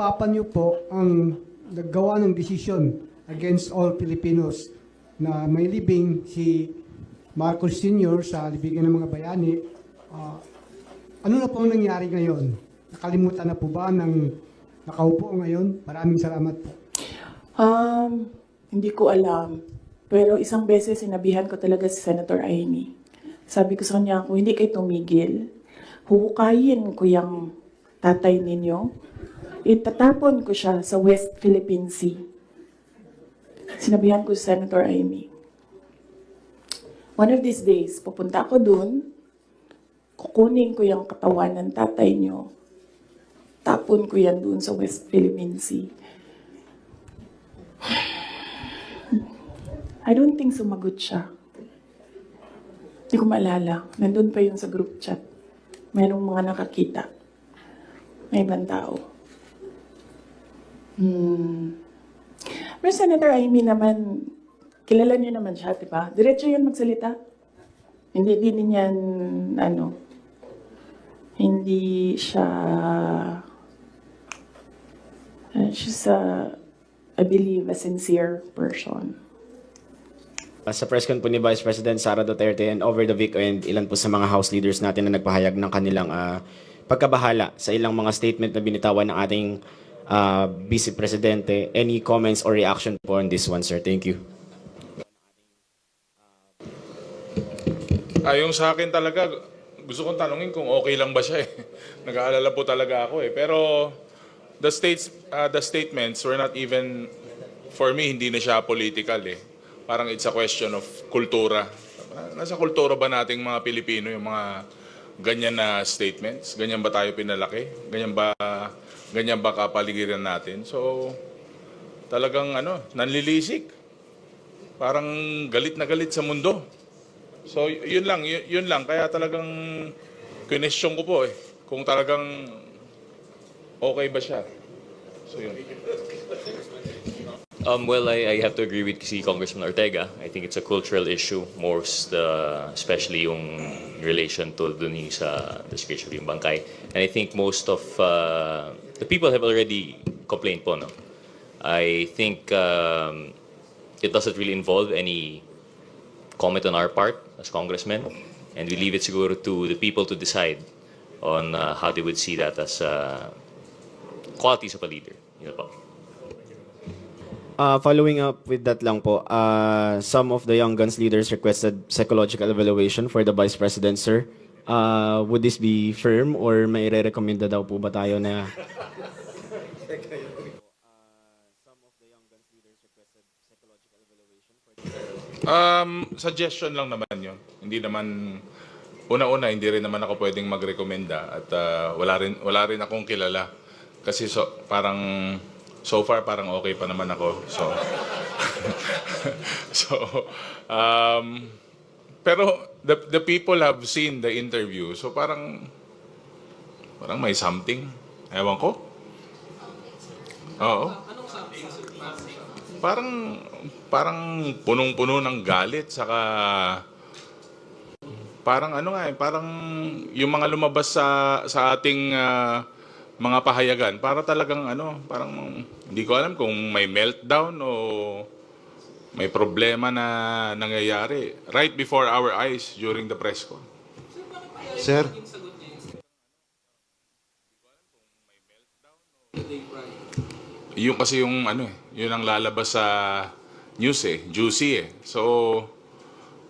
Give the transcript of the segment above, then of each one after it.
papa po ang naggawa ng desisyon against all Filipinos na may libing si Marcos Sr. sa libigan ng mga bayani. Ah, ano na po ang nangyari ngayon? Nakalimutan na po ba ng nakaupo ngayon? Maraming salamat po. Um, hindi ko alam. Pero isang beses sinabihan ko talaga si Senator Amy. Sabi ko sa kanya, kung hindi kayo tumigil, huhukayin ko yung tatay ninyo. Itatapon ko siya sa West Philippine Sea. Sinabihan ko si Senator Amy. One of these days, pupunta ako dun, kukunin ko yung katawan ng tatay nyo, tapon ko yan dun sa West Philippine Sea. I don't think sumagot siya. Hindi ko maalala. Nandun pa yun sa group chat. Merong mga nakakita. May ibang tao. Hmm. Pero Senator Amy naman, kilala niyo naman siya, di ba? Diretso yun magsalita. Hindi din yan, ano, hindi siya, uh, she's a, I believe, a sincere person. Uh, Sa press con po ni Vice President Sara Duterte and over the weekend, ilan po sa mga House leaders natin na nagpahayag ng kanilang ah, pagkabahala sa ilang mga statement na binitawan ng ating ah, Vice Presidente. Any comments or reaction po on this one, sir? Thank you. Ah, yung sa akin talaga, gusto kong tanungin kung okay lang ba siya eh. Nag-aalala po talaga ako eh. Pero the states ah, the statements were not even for me hindi na siya political eh. Parang it's a question of kultura. Ah, Nasa kultura ba nating mga Pilipino yung mga ganyan na statements? Ganyan ba tayo pinalaki? Ganyan ba ganyan ba kapaligiran natin? So talagang ano, nanlilisik. Parang galit na galit sa mundo. So, yun lang, y- yun lang. Kaya talagang question ko po eh, kung talagang okay ba siya. So, yun. Um, well, I, I have to agree with si Congressman Ortega. I think it's a cultural issue, most uh, especially yung relation to dun sa description yung bangkay. And I think most of uh, the people have already complained po, no? I think um, it doesn't really involve any comment on our part as congressmen, and we leave it siguro to the people to decide on uh, how they would see that as uh, qualities of a leader. Po. Uh, following up with that lang po, uh, some of the Young Guns leaders requested psychological evaluation for the Vice President, sir. Uh, would this be firm or may re-recommenda daw po ba tayo na Um, suggestion lang naman yun. Hindi naman, una-una, hindi rin naman ako pwedeng magrekomenda at ah, wala, rin, wala rin akong kilala. Kasi so, parang, so far parang okay pa naman ako. So, so um, pero the, the people have seen the interview. So parang, parang may something. Ewan ko. Oo. Parang parang punong-puno ng galit saka parang ano nga eh, parang yung mga lumabas sa sa ating ah, mga pahayagan para talagang ano, parang hindi ko alam kung may meltdown o may problema na nangyayari right before our eyes during the press con. Sir, Yung kasi yung ano eh, yun ang lalabas sa news eh, juicy eh. So,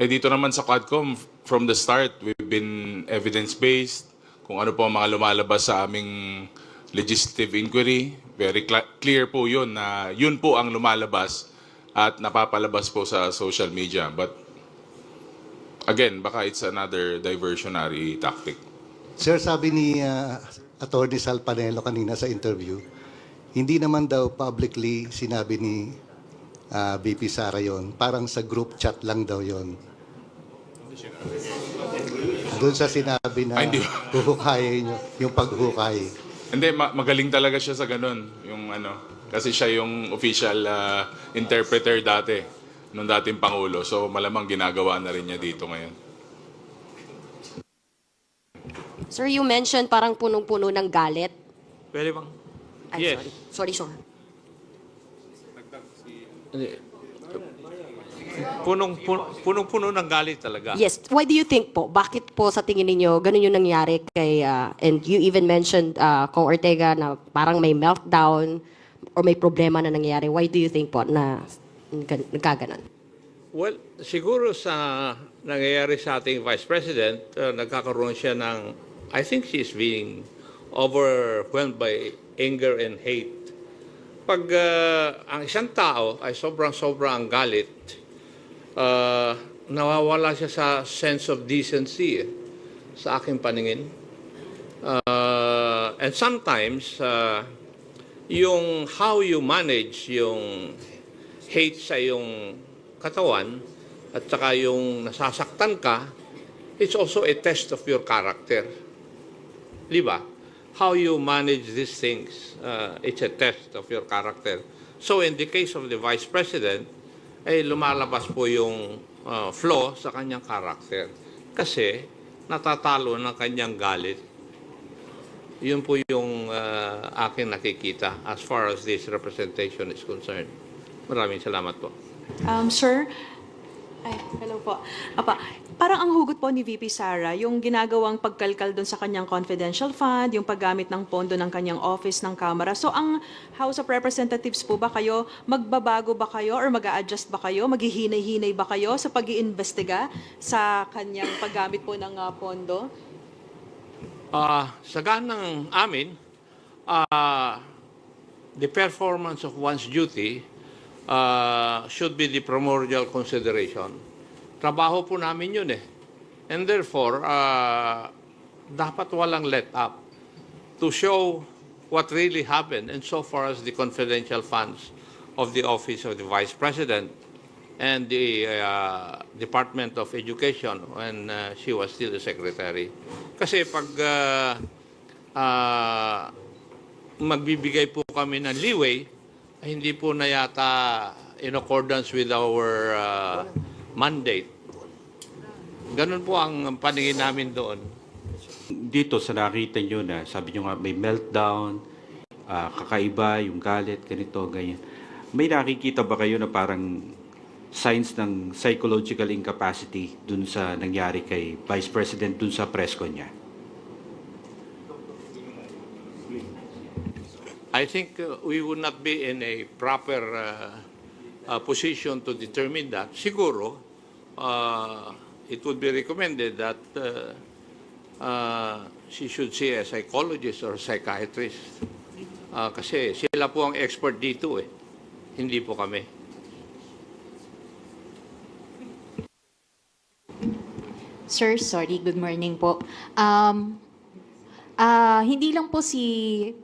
eh dito naman sa Quadcom, from the start, we've been evidence-based. Kung ano po ang mga lumalabas sa aming legislative inquiry, very clear po yun na yun po ang lumalabas at napapalabas po sa social media. But again, baka it's another diversionary tactic. sir sabi ni uh, Attorney Sal Panelo kanina sa interview, hindi naman daw publicly sinabi ni ah, BP Sara yon. Parang sa group chat lang daw yon. Doon sa sinabi na Ay, huhukayin nyo, yung paghukay. Hindi, ma- magaling talaga siya sa ganun. Yung ano, kasi siya yung official ah, interpreter dati, nung dating Pangulo. So malamang ginagawa na rin niya dito ngayon. Sir, you mentioned parang punong-puno ng galit. Pwede bang? I'm Yes. sorry. Sorry, sir. Punong, pun- punong-puno ng galit talaga. Yes. Why do you think po? Bakit po sa tingin ninyo ganun yung nangyari kay ah, and you even mentioned uh, Kong Ortega na parang may meltdown or may problema na nangyayari. Why do you think po na gan- nagkaganon? Well, siguro sa nangyayari sa ating Vice President, uh, nagkakaroon siya ng, I think she's being overwhelmed by anger and hate. Pag uh, ang isang tao ay sobrang-sobrang ang galit, uh, nawawala siya sa sense of decency eh, sa aking paningin. Uh, and sometimes, uh, yung how you manage yung hate sa yung katawan at saka yung nasasaktan ka, it's also a test of your character. Di ba? How you manage these things, uh, it's a test of your character. So in the case of the Vice President, ay lumalabas po yung uh, flaw sa kanyang character. Kasi natatalo ng kanyang galit. Yun po yung uh, aking nakikita as far as this representation is concerned. Maraming salamat po. Um, sir, ay, hello po. Apa, parang ang hugot po ni VP Sara, yung ginagawang pagkalkal doon sa kanyang confidential fund, yung paggamit ng pondo ng kanyang office ng Kamara. So ang House of Representatives po ba kayo, magbabago ba kayo or mag adjust ba kayo, maghihinay-hinay ba kayo sa pag iimbestiga sa kanyang paggamit po ng ah, pondo? Ah, sa ganang amin, ah, the performance of one's duty ah, should be the primordial consideration. Trabaho po namin yun eh. And therefore, ah, dapat walang let up to show what really happened and so far as the confidential funds of the Office of the Vice President and the uh, Department of Education when uh, she was still the secretary. Kasi pag uh, uh, magbibigay po kami ng leeway, ay hindi po na yata in accordance with our uh, mandate. Ganun po ang paningin namin doon. dito sa nakita nyo na sabi nyo nga may meltdown, ah, kakaiba, yung galit, ganito, ganyan. May nakikita ba kayo na parang signs ng psychological incapacity dun sa nangyari kay Vice President dun sa press con niya? I think uh, we would not be in a proper uh, uh, position to determine that. Siguro, uh, it would be recommended that uh, uh, she should see a psychologist or psychiatrist. Uh, kasi sila po ang expert dito eh. Hindi po kami. Sir, sorry, good morning po. Um, ah, hindi lang po si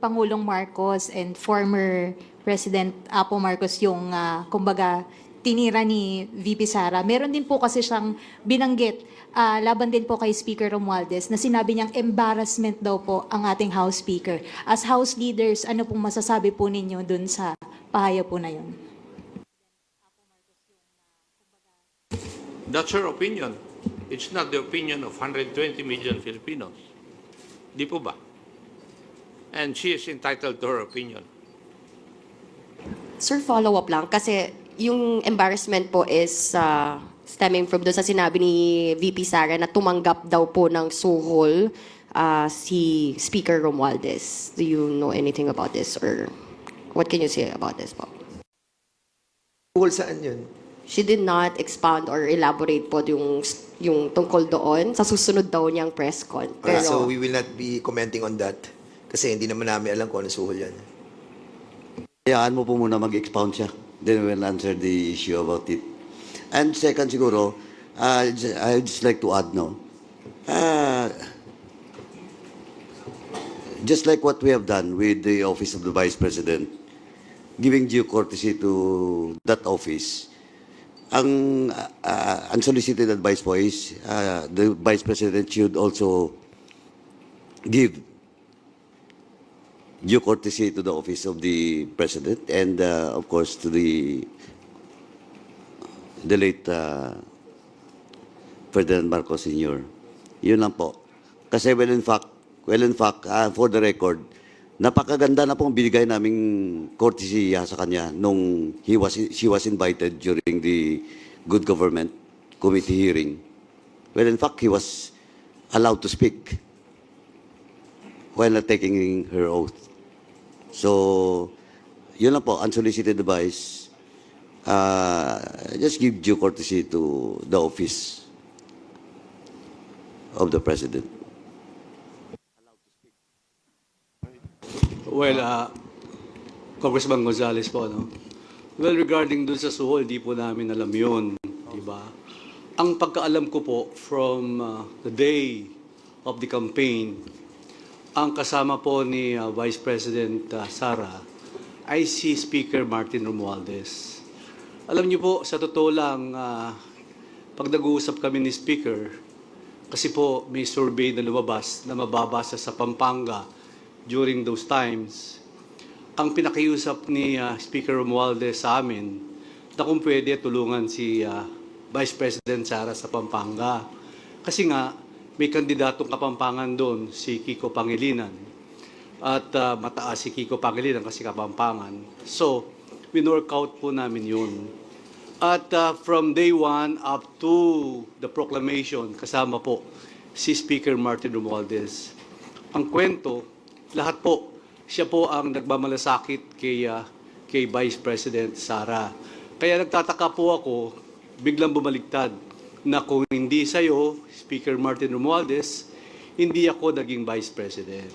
Pangulong Marcos and former President Apo Marcos yung, ah, kumbaga, tinira ni VP Sara. Meron din po kasi siyang binanggit ah, laban din po kay Speaker Romualdez na sinabi niyang embarrassment daw po ang ating House Speaker. As House leaders, ano pong masasabi po ninyo dun sa pahaya po na yun? That's her opinion. It's not the opinion of 120 million Filipinos. Di po ba? And she is entitled to her opinion. Sir, follow-up lang. Kasi yung embarrassment po is uh, stemming from doon sa sinabi ni VP Sara na tumanggap daw po ng suhol uh, si Speaker Romualdez. Do you know anything about this or what can you say about this po? Tungkol saan yun? She did not expound or elaborate po yung, yung tungkol doon sa susunod daw niyang press con. Okay, Pero, so we will not be commenting on that kasi hindi naman namin alam kung ano suhol yan. Hayaan mo po muna mag-expound siya. Then we'll answer the issue about it. And second siguro, uh, j- I'd just like to add no. Uh, just like what we have done with the office of the Vice President, giving due courtesy to that office, ang uh, unsolicited advice po is uh, the Vice President should also give due courtesy to the office of the president and uh, of course to the the late uh, Ferdinand Marcos Sr. Yun lang po. Kasi well in fact, well in fact, uh, for the record, napakaganda na pong binigay naming courtesy sa kanya nung he was, she was invited during the Good Government Committee hearing. Well, in fact, he was allowed to speak while not taking her oath. So, yun lang po, unsolicited advice. Uh, just give due courtesy to the office of the President. Well, uh, Congressman Gonzales po, no? Well, regarding dun sa suhol, di po namin alam yun, di ba? Ang pagkaalam ko po from uh, the day of the campaign, ang kasama po ni uh, Vice President uh, Sara ay si Speaker Martin Romualdez. Alam niyo po, sa totoo lang, uh, pag nag-uusap kami ni Speaker, kasi po may survey na lumabas na mababasa sa Pampanga during those times, ang pinakiusap ni uh, Speaker Romualdez sa amin na kung pwede tulungan si uh, Vice President Sara sa Pampanga. Kasi nga, may kandidatong kapampangan doon, si Kiko Pangilinan. At uh, mataas si Kiko Pangilinan kasi kapampangan. So, winork out po namin yun. At uh, from day one up to the proclamation, kasama po si Speaker Martin Romualdez. Ang kwento, lahat po, siya po ang nagmamalasakit kay, uh, kay Vice President Sara. Kaya nagtataka po ako, biglang bumaligtad, na kung hindi sa'yo, Speaker Martin Romualdez, hindi ako naging Vice President.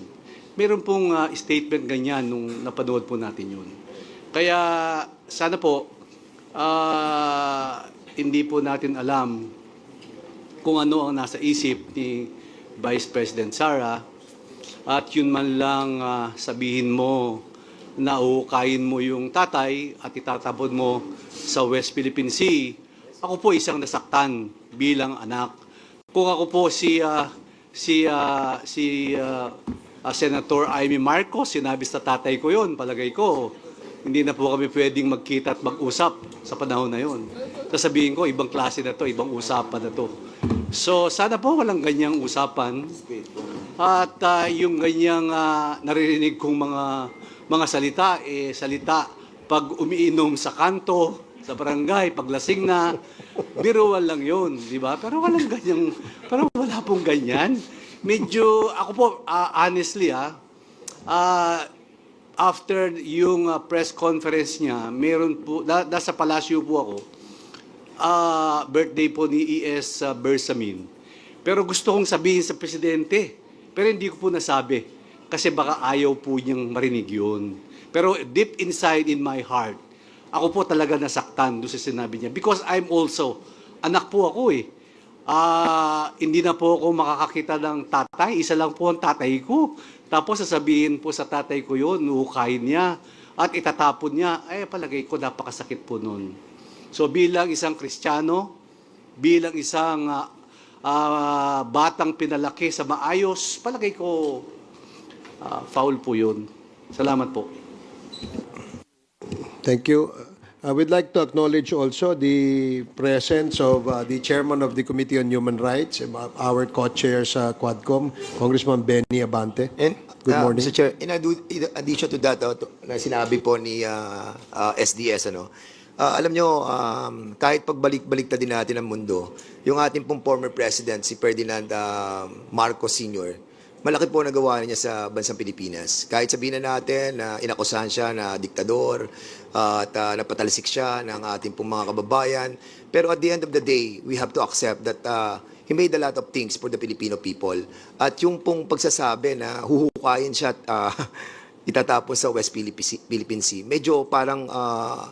Meron pong uh, statement ganyan nung napanood po natin yun. Kaya sana po, ah, hindi po natin alam kung ano ang nasa isip ni Vice President Sara at yun man lang ah, sabihin mo na uukayin mo yung tatay at itatapon mo sa West Philippine Sea. Ako po isang nasaktan bilang anak. Kung ako po si ah, si ah, si ah, ah, Senator Amy Marcos, sinabi sa tatay ko yon, palagay ko, hindi na po kami pwedeng magkita at mag-usap sa panahon na yon. Sasabihin ko, ibang klase na to, ibang usapan na to. So, sana po walang ganyang usapan. At ah, yung ganyang ah, naririnig kong mga mga salita, eh, salita pag umiinom sa kanto, sa barangay, paglasing na, biruan lang yun, di ba? Pero walang ganyang, pero wala pong ganyan. Medyo, ako po, ah, honestly, ah, ah, after yung ah, press conference niya, meron po, da, nasa palasyo po ako, ah, birthday po ni E.S. uh, Bersamin. Pero gusto kong sabihin sa presidente, pero hindi ko po nasabi kasi baka ayaw po niyang marinig yun. Pero deep inside in my heart, ako po talaga nasaktan doon sa sinabi niya because I'm also, anak po ako eh. Ah, hindi na po ako makakakita ng tatay, isa lang po ang tatay ko. Tapos sasabihin po sa tatay ko yun, uhukayin niya at itatapon niya, ay palagay ko napakasakit po nun. So bilang isang Kristiyano, bilang isang ah, ah, batang pinalaki sa maayos, palagay ko ah, foul po yun. Salamat po. Thank you. I would like to acknowledge also the presence of uh, the chairman of the Committee on Human Rights, uh, our co-chair sa Quadcom, Congressman Benny Abante. And, Good uh, morning. Mr. Chair, in addition to that, uh, to- na sinabi po ni uh, uh, SDS, ano, uh, alam nyo, um, kahit pagbalik-balik na din natin ang mundo, yung ating pong former president, si Ferdinand uh, Marcos Sr., malaki po nagawa niya sa bansang Pilipinas. Kahit sabihin na natin na inakusahan siya na diktador uh, at uh, napatalsik siya ng ating pong mga kababayan. Pero at the end of the day, we have to accept that uh, he made a lot of things for the Filipino people. At yung pong pagsasabi na huhukayin siya at uh, itatapon sa West Philippine Sea, medyo parang uh,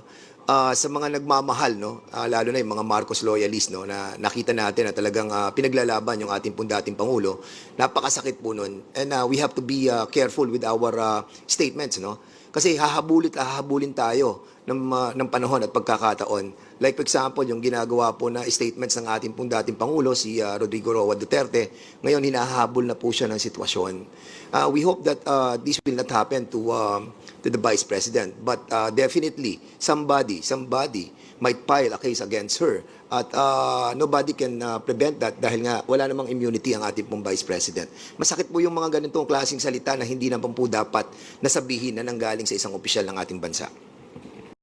uh, sa mga nagmamahal, no, uh, lalo na yung mga Marcos loyalists, no, na nakita natin na talagang uh, pinaglalaban yung ating pong dating Pangulo, napakasakit po nun. And uh, we have to be uh, careful with our uh, statements, no? Kasi hahabulit hahabulin tayo ng, uh, ng panahon at pagkakataon Like for example, yung ginagawa po na statements ng ating pong dating Pangulo, si uh, Rodrigo Roa Duterte, ngayon hinahabol na po siya ng sitwasyon. Uh, we hope that uh, this will not happen to, um, to the Vice President. But uh, definitely, somebody, somebody might file a case against her. At uh, nobody can uh, prevent that dahil nga wala namang immunity ang ating pong Vice President. Masakit po yung mga ganitong klaseng salita na hindi naman po dapat nasabihin na nanggaling sa isang opisyal ng ating bansa.